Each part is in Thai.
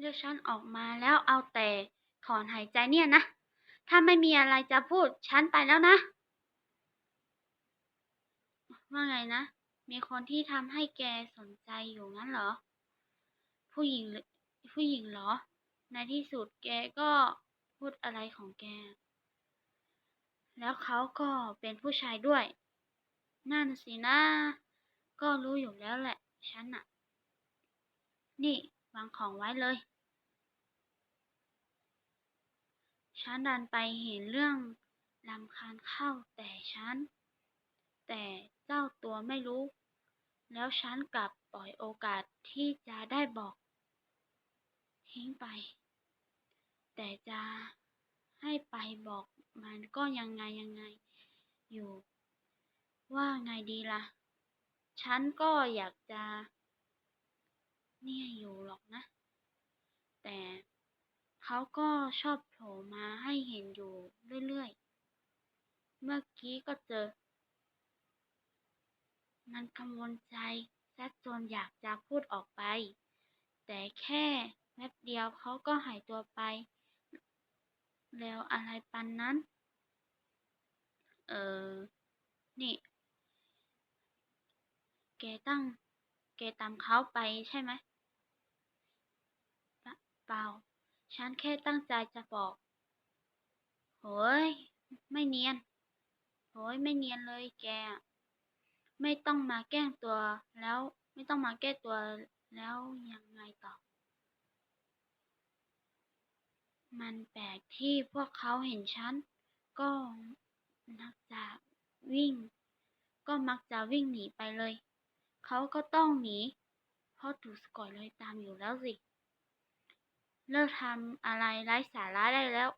เรียกฉันออกมาแล้วเอาแต่ถอนหายใจเนี่ยนะ ถ้าไม่มีอะไรจะพูดฉันไปแล้วนะ ว่าไงนะ มีคนที่ทำให้แกสนใจอยู่งั้นเหรอ ผู้หญิงหรือผู้หญิงเหรอ ในที่สุดแกก็พูดอะไรของแก แล้วเขาก็เป็นผู้ชายด้วย นั่นสินะ ก็รู้อยู่แล้วแหละ ฉันน่ะนี่ วางของไว้เลย ฉันดันไปเห็นเรื่องรำคาญเข้าแต่ฉัน แต่เจ้าตัวไม่รู้ แล้วฉันกลับปล่อยโอกาสที่จะได้บอก ทิ้งไป แต่จะให้ไปบอกมันก็ยังไงยังไง อยู่ ว่าไงดีล่ะ ฉันก็อยากจะ เนี่ยอยู่หรอกนะ แต่เขาก็ชอบโผล่มาให้เห็นอยู่เรื่อยๆ เมื่อกี้ก็เจอ มันกังวลใจแซะจนอยากจะพูดออกไป แต่แค่แป๊บเดียวเขาก็หายตัวไป แล้วอะไรปันนั้น เออ นี่ แกตั้ง แกตามเขาไปใช่ไหม เปล่า ฉันแค่ตั้งใจจะบอก โหย ไม่เนียน โหย ไม่เนียนเลยแก ไม่ต้องมาแกล้งตัวแล้ว ไม่ต้องมาแก้ตัวแล้วยังไงต่อ มันแปลกที่พวกเขาเห็นฉัน ก็มักจะวิ่ง ก็มักจะวิ่งหนีไปเลย เขาก็ต้องหนี เพราะถูกสะกดรอยตามอยู่แล้วสิ เลิกทำอะไรไร้สาระได้แล้ว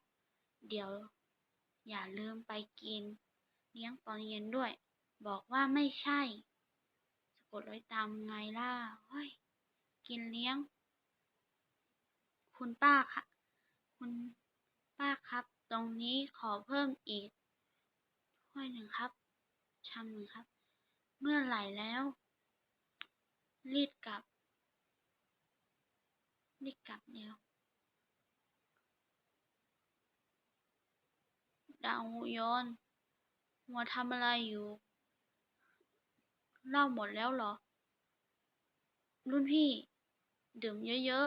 เดี๋ยว อย่าลืมไปกิน เลี้ยงตอนเย็นด้วย บอกว่าไม่ใช่ สะกดรอยตามไงล่ะเฮ้ยกินเลี้ยง คุณป้าค่ะ คุณป้าครับ ตรงนี้ขอเพิ่มอีกถ้วยหนึ่งครับชามหนึ่งครับ เมื่อไหร่แล้ว รีบกลับ รีบกลับเร็ว ดาวโยนมัวทำอะไรอยู่ เล้าหมดแล้วเหรอ รุ่นพี่ ดื่มเยอะ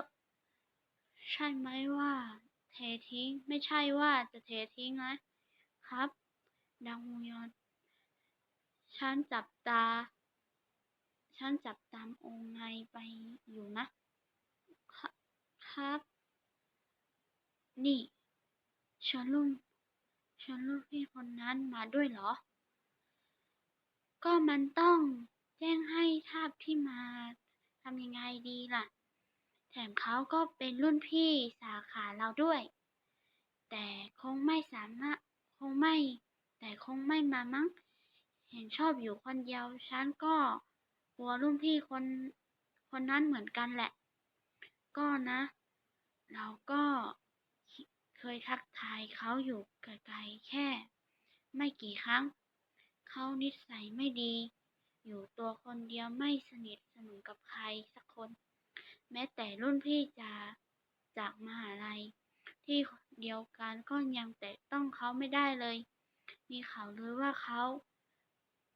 ๆ ใช่ไหมว่า เททิ้ง ไม่ใช่ว่าจะเททิ้งนะ ครับ ดาวโยนฉันจับตา ฉันจับตามองค์ไงไปอยู่นะ ครับ นี่ชวนลุง ชวนลูกพี่คนนั้นมาด้วยเหรอ ก็มันต้องแจ้งให้ทราบที่มาทำยังไงดีล่ะ แถมเขาก็เป็นรุ่นพี่สาขาเราด้วย แต่คงไม่สามารถคงไม่ แต่คงไม่มามั้ง เห็นชอบอยู่คนเดียวฉันก็กลัวรุ่นพี่คนคนนั้นเหมือนกันแหละ ก็นะ เราก็ เคยทักทายเขาอยู่ไกลๆแค่ ไม่กี่ครั้ง เขานิสัยไม่ดี อยู่ตัวคนเดียวไม่สนิทสนมกับใครสักคน แม้แต่รุ่นพี่จะจากมหาลัย ที่เดียวกันก็ยังแตะต้องเขาไม่ได้เลย มีข่าวลือว่าเขา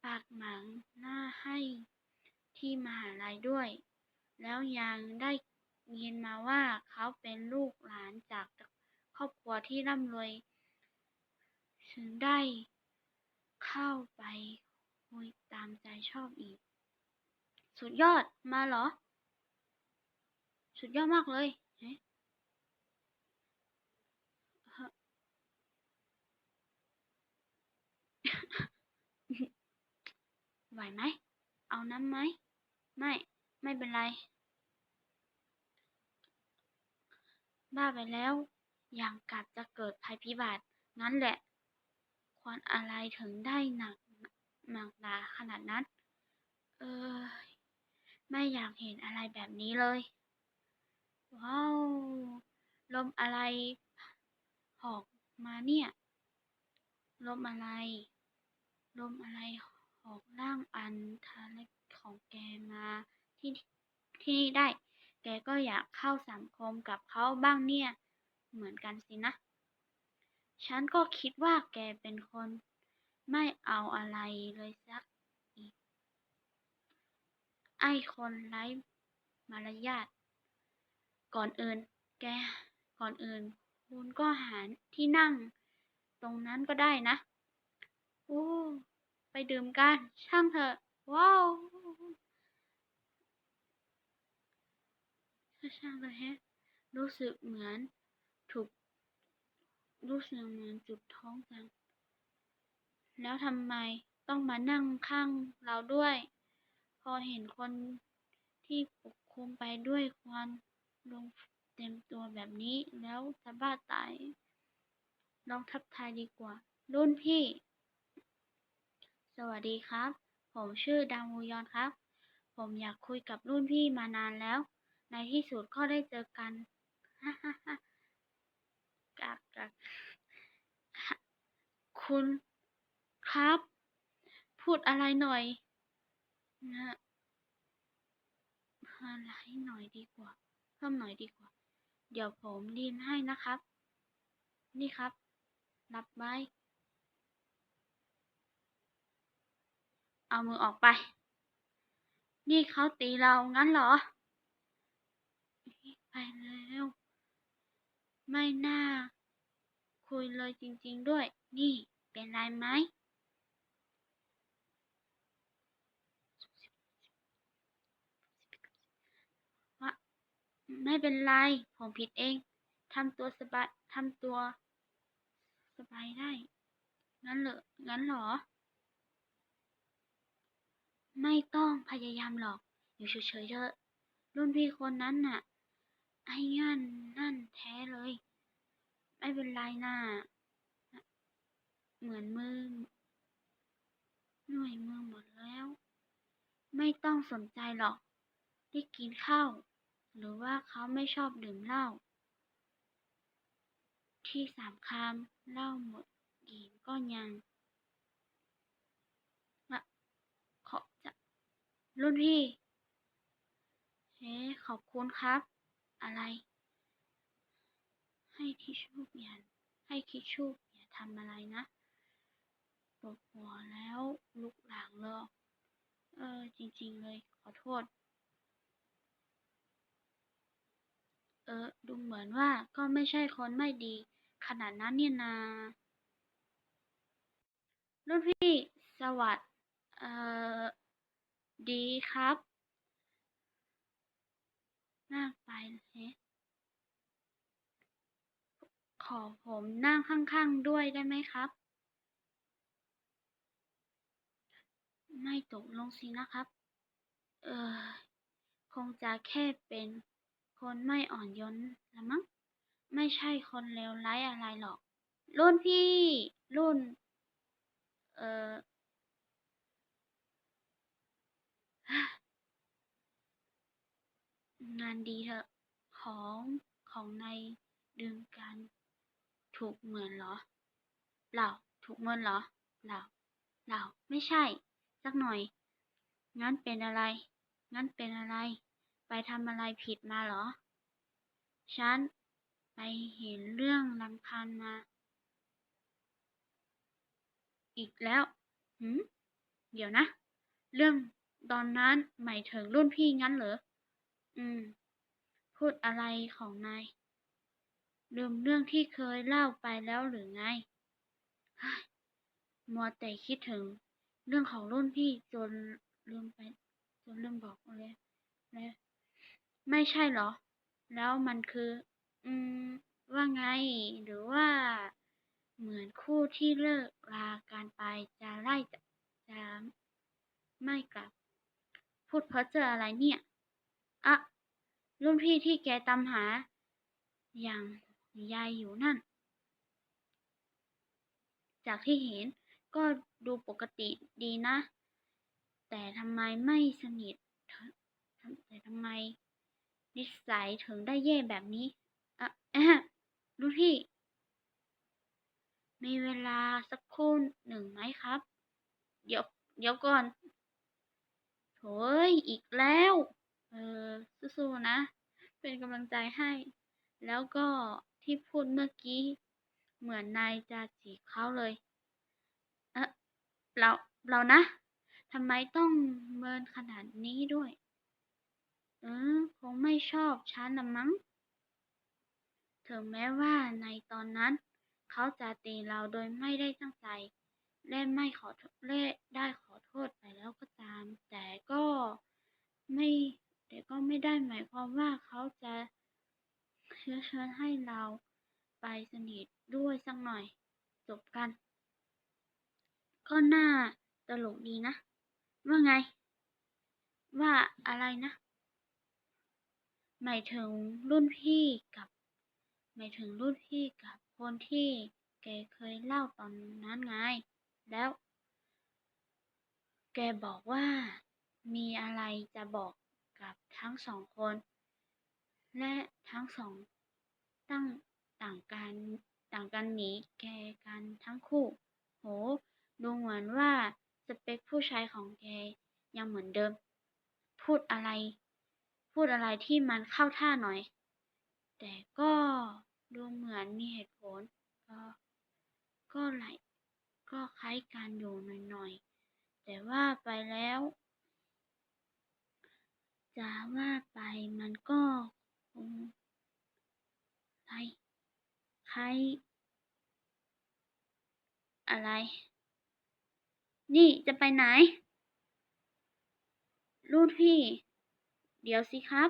ปากหมางหน้าให้ที่มหาลัยด้วย แล้วยังได้ยินมาว่าเขาเป็นลูกหลานจาก ครอบครัวที่ร่ำรวย ถึงได้เข้าไปคุยตามใจชอบอีก สุดยอดมาเหรอ สุดยอดมากเลยเฮ้เฮ้อไหวไหม เอาน้ำไหม ไม่ ไม่เป็นไร บ้าไปแล้ว อย่างกับจะเกิดภัยพิบัติ งั้นแหละ ควันอะไรถึงได้หนักหนักหนาขนาดนั้น เออ ไม่อยากเห็นอะไรแบบนี้เลย ว้าว ลมอะไรหอกมาเนี่ย ลมอะไร ลมอะไรหอกร่างอันทาเล็กของแกมาที่ที่นี่ได้ แกก็อยากเข้าสังคมกับเขาบ้างเนี่ย เหมือนกันสินะ ฉันก็คิดว่าแกเป็นคนไม่เอาอะไรเลยสักอีก ไอคนไร้มารยาท ก่อนอื่นแก ก่อนอื่น คุณก็หาที่นั่งตรงนั้นก็ได้นะ โอ้ ไปดื่มกัน ช่างเถอะ ว้าวช่างเลยแฮะ รู้สึกเหมือน รู้สึกเหมือนจุดท้องจัง แล้วทำไมต้องมานั่งข้างเราด้วย พอเห็นคนที่ปกคลุมไปด้วยควันลงเต็มตัวแบบนี้แล้วจะบ้าตาย ลองทักทายดีกว่า รุ่นพี่ สวัสดีครับ ผมชื่อดามูยอนครับ ผมอยากคุยกับรุ่นพี่มานานแล้ว ในที่สุดก็ได้เจอกันฮ่าฮ่าฮ่า กักคุณครับ พูดอะไรหน่อย นะอะไรหน่อยดีกว่า เพิ่มหน่อยดีกว่า เดี๋ยวผมรีนให้นะครับ นี่ครับ รับไว้เอามือออกไป นี่เขาตีเรางั้นเหรอ ไปแล้วไม่น่า คุยเลยจริง ๆ ด้วย นี่ เป็นไรไหมไม่เป็นไร ผมผิดเอง ทำตัวสบายทำตัว สบายได้ งั้นเหรอ งั้นเหรอ ไม่ต้องพยายามหรอก อยู่เฉยๆเถอะ รุ่นพี่คนนั้นน่ะ ไอ้งั่นนั่นแท้เลย ไม่เป็นไรน่ะเหมือนมือหน่วยมือหมดแล้ว ไม่ต้องสนใจหรอก ได้กินข้าว หรือว่าเขาไม่ชอบดื่มเหล้า ที่สามคำเหล้าหมดกี่ก็ยังละขอจะ รุ่นพี่ เฮ้ ขอบคุณครับ อะไร ให้ทิชชู่อย่าให้ทิชชู่อย่าทำอะไรนะปวดหัวแล้วลุกหลังเลย เออ จริง ๆ เลย ขอโทษ เออ ดูเหมือนว่าก็ไม่ใช่คนไม่ดี ขนาดนั้นเนี่ยนารุ่นพี่สวัสดเอ่อดีครับนั่งไปเฮ้ ขอผมนั่งข้างๆด้วยได้ไหมครับ ไม่ตกลงสินะครับ เออคงจะแค่เป็นคนไม่อ่อนโยนละมั้ง ไม่ใช่คนเลวร้ายอะไรหรอก รุ่นพี่ รุ่น เอองานดีเถอะของของใน ถูกเหมือนเหรอ เปล่า ถูกเหมือนเหรอ เปล่า เปล่า ไม่ใช่ สักหน่อย งั้นเป็นอะไร งั้นเป็นอะไร ไปทำอะไรผิดมาเหรอ ฉัน ไปเห็นเรื่องรำคาญมา อีกแล้ว หืม เดี๋ยวนะ เรื่องตอนนั้นหมายถึงรุ่นพี่งั้นเหรอ อืม พูดอะไรของนาย ลืมเรื่องที่เคยเล่าไปแล้วหรือไง มัวแต่คิดถึงเรื่องของรุ่นพี่จนลืมไป จนลืมบอกเลยเลยไม่ใช่เหรอ แล้วมันคือ อืม ว่าไง หรือว่า เหมือนคู่ที่เลิกรากันไปจะไล่จะจะไม่กลับ พูดเพ้อเจออะไรเนี่ย อะ รุ่นพี่ที่แกตามหา อย่าง ยายอยู่นั่น จากที่เห็นก็ดูปกติดีนะ แต่ทำไมไม่สนิทแต่ทำไม นิสัยถึงได้แย่แบบนี้อะแอะรุ่นพี่ มีเวลาสักครู่หนึ่งไหมครับ เดี๋ยวเดี๋ยวก่อนโถยอีกแล้ว เออสู้ๆนะ เป็นกำลังใจให้ แล้วก็ ที่พูดเมื่อกี้ เหมือนนายจะจีบเขาเลย เอะเราเรานะทำไมต้องเมินขนาดนี้ด้วยเออคงไม่ชอบฉันละมั้งถึงแม้ว่าในตอนนั้น เขาจะตีเราโดยไม่ได้ตั้งใจ และไม่ขอโทษและได้ขอโทษไปแล้วก็ตาม แต่ก็ไม่ แต่ก็ไม่ได้หมายความว่าเขาจะ เชื้อเชิญให้เราไปสนิทด้วยสักหน่อย จบกัน ก็น่าตลกดีนะ ว่าไง ว่าอะไรนะ หมายถึงรุ่นพี่กับหมายถึงรุ่นพี่กับคนที่แกเคยเล่าตอนนั้นไง แล้ว แกบอกว่ามีอะไรจะบอกกับทั้งสองคน และทั้งสอง ตั้งต่างกันต่างกันหนีแกกันทั้งคู่ โห ดูเหมือนว่าสเปคผู้ชายของแกยังเหมือนเดิม พูดอะไร พูดอะไรที่มันเข้าท่าหน่อย แต่ก็ดูเหมือนมีเหตุผล ก็ก็ไหลายก็คล้ายกันอยู่หน่อยๆ แต่ว่าไปแล้ว จะว่าไปมันก็ คงคล้ายคล้ายอะไร นี่จะไปไหน ลูกพี่ เดี๋ยวสิครับ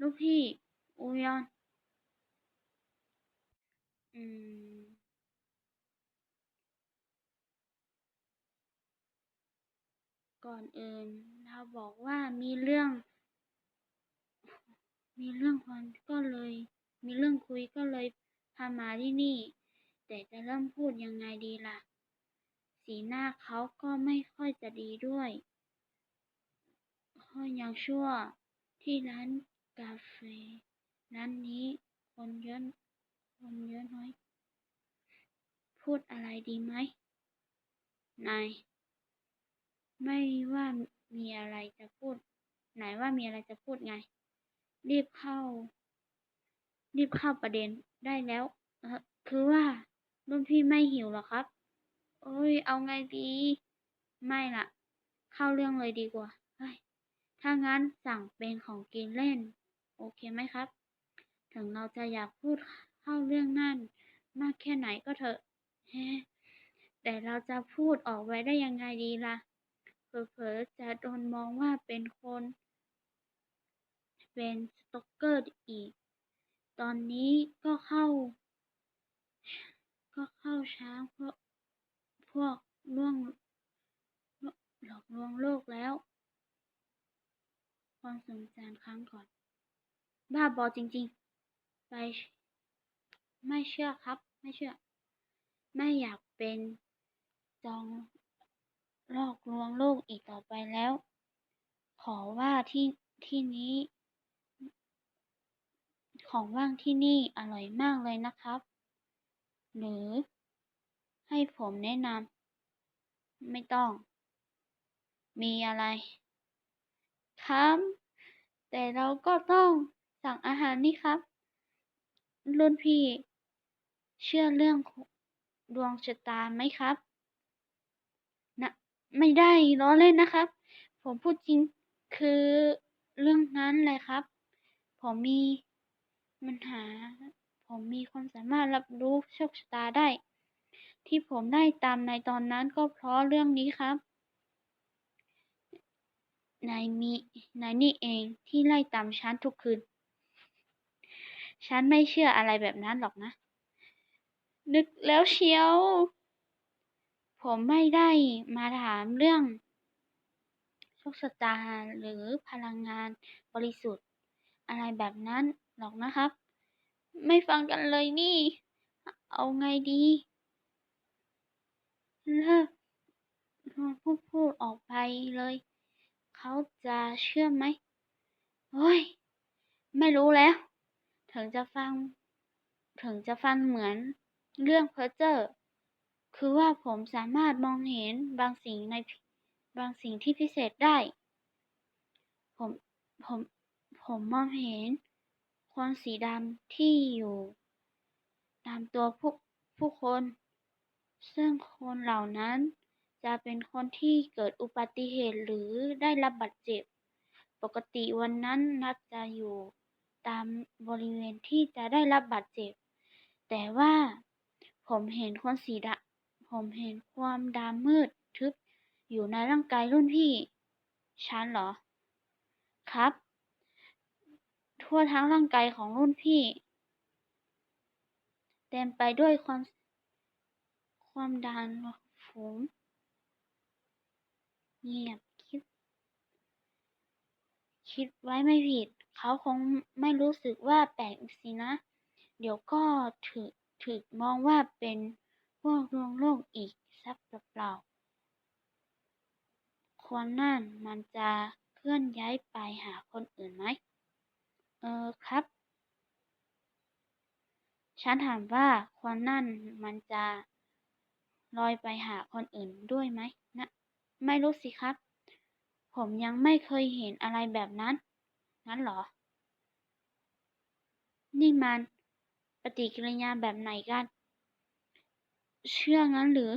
ลูกพี่อูยอนอืมก่อนอื่น เราบอกว่ามีเรื่อง มีเรื่องคุยก็เลย มีเรื่องคุยก็เลยพามาที่นี่ แต่จะเริ่มพูดยังไงดีล่ะ สีหน้าเขาก็ไม่ค่อยจะดีด้วยก็ยังชั่วที่ร้านกาแฟร้านนี้คนเยอะคนเยอะน้อย พูดอะไรดีไหมนายไม่ว่ามีอะไรจะพูด ไหนว่ามีอะไรจะพูดไง รีบเข้า รีบเข้าประเด็นได้แล้วคือว่ารุ่นพี่ไม่หิวหรอครับโอ้ย เอาไงดี ไม่ล่ะเข้าเรื่องเลยดีกว่าถ้างั้นสั่งเป็นของกินเล่น โอเคไหมครับ ถึงเราจะอยากพูดเข้าเรื่องนั่น มากแค่ไหนก็เถอะแต่เราจะพูดออกไว้ได้ยังไงดีล่ะเผลอๆจะโดนมองว่าเป็นคน เป็นสต็อกเกอร์อีก ตอนนี้ก็เข้า ก็เข้าช้างพวกพวกล่วงหลอกลวงโลกแล้ว ความทรงจำครั้งก่อน บ้าบอจริง ๆ ไป ไม่เชื่อครับ ไม่เชื่อ ไม่อยากเป็นจองหลอกลวงโลกอีกต่อไปแล้ว ขอว่าที่ที่นี้ ของว่างที่นี่อร่อยมากเลยนะครับ หรือ ให้ผมแนะนำไม่ต้อง มีอะไร ครับ แต่เราก็ต้องสั่งอาหารนี่ครับ รุ่นพี่ เชื่อเรื่องดวงชะตาไหมครับนะไม่ได้ล้อเล่นนะครับ ผมพูดจริงคือเรื่องนั้นแหละครับ ผมมี ปัญหา ผมมีความสามารถรับรู้โชคชะตาได้ ที่ผมได้ตามในตอนนั้นก็เพราะเรื่องนี้ครับ นายมีนายนี่เองที่ไล่ตามฉันทุกคืน ฉันไม่เชื่ออะไรแบบนั้นหรอกนะ นึกแล้วเชียว ผมไม่ได้มาถามเรื่องโชคชะตาหรือพลังงานบริสุทธิ์ อะไรแบบนั้น หรอกนะครับ ไม่ฟังกันเลยนี่ เอาไงดีเลิกพูดพูดออกไปเลย เขาจะเชื่อไหมโอ้ย ไม่รู้แล้ว ถึงจะฟัง ถึงจะฟังเหมือนเรื่องเพ้อเจ้อคือว่าผมสามารถมองเห็นบางสิ่งในบางสิ่งที่พิเศษได้ ผม ผมผผมมองเห็น คนสีดำที่อยู่ตามตัวผู้ผู้คน ซึ่งคนเหล่านั้นจะเป็นคนที่เกิดอุบัติเหตุหรือได้รับบาดเจ็บ ปกติวันนั้นนัดจะอยู่ตามบริเวณที่จะได้รับบาดเจ็บ แต่ว่าผมเห็นคนสีดำผมเห็นความดำมืดทึบอยู่ในร่างกายรุ่นพี่ ฉันเหรอ ครับ ทั่วทั้งร่างกายของรุ่นพี่ เต็มไปด้วยความ ความดันฝูงเงียบคิด คิดไว้ไม่ผิด เขาคงไม่รู้สึกว่าแปลกสินะ เดี๋ยวก็ถือถึกมองว่าเป็นพวกลวงโลกอีกสักเปล่าๆคนนั่นมันจะเคลื่อนย้ายไปหาคนอื่นไหม ออครับ ฉันถามว่าคนนั่นมันจะลอยไปหาคนอื่นด้วยไหมนะ ไม่รู้สิครับ ผมยังไม่เคยเห็นอะไรแบบนั้น งั้นเหรอ นี่มันปฏิกิริยาแบบไหนกัน เชื่องั้นหรือ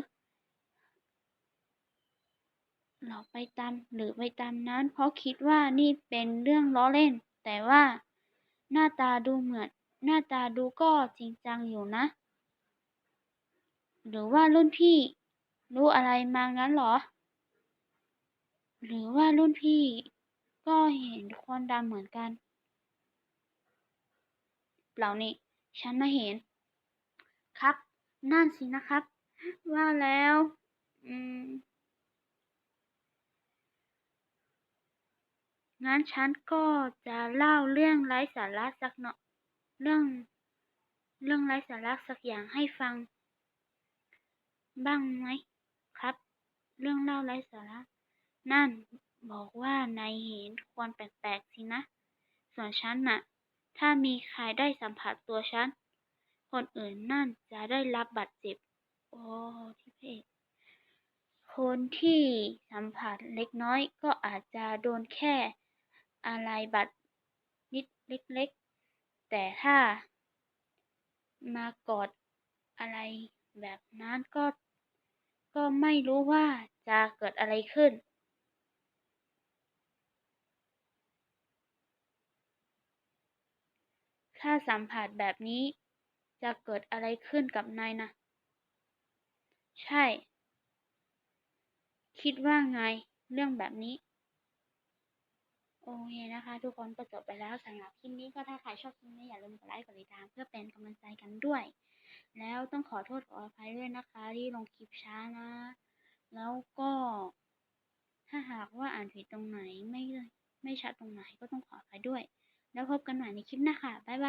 เราไปตามหรือไปตามนั้น เพราะคิดว่านี่เป็นเรื่องล้อเล่น แต่ว่า หน้าตาดูเหมือน หน้าตาดูก็จริงจังอยู่นะ หรือว่ารุ่นพี่ รู้อะไรมางั้นเหรอ หรือว่ารุ่นพี่ก็เห็นควันดำเหมือนกัน เปล่านี่ ฉันไม่เห็น ครับ นั่นสินะครับ ว่าแล้ว อืม งั้นฉันก็จะเล่าเรื่องไร้สาระสักหน่อยเรื่อง เรื่องไร้สาระสักอย่างให้ฟัง บ้างไหมครับ เรื่องเล่าไร้สาระ นั่นบอกว่านายเห็นควันแปลกๆสินะ ส่วนฉันน่ะ ถ้ามีใครได้สัมผัสตัวฉัน คนอื่นนั่นจะได้รับบาดเจ็บ โอ้ที่เพศคนที่สัมผัสเล็กน้อยก็อาจจะโดนแค่ อะไรบาดนิดเล็กๆ แต่ถ้ามากอดอะไรแบบนั้นก็ ก็ไม่รู้ว่าจะเกิดอะไรขึ้น ถ้าสัมผัสแบบนี้จะเกิดอะไรขึ้นกับนายนะ ใช่ คิดว่าไงเรื่องแบบนี้ เคนะคะ ทุกคนก็จบไปแล้วสำหรับคลิปนี้ก็ถ้าใครชอบคลิปนี้อย่าลืมกดไลค์กดติดตาม เพื่อเป็นกำลังใจกันด้วย แล้วต้องขอโทษขออภัยด้วยนะคะ ที่ลงคลิปช้านะ แล้วก็ถ้าหากว่าอ่านผิดตรงไหนไม่ไม่ชัดตรงไหนก็ต้องขออภัยด้วย แล้วพบกันใหม่ในคลิปหน้าค่ะบ๊ายบาย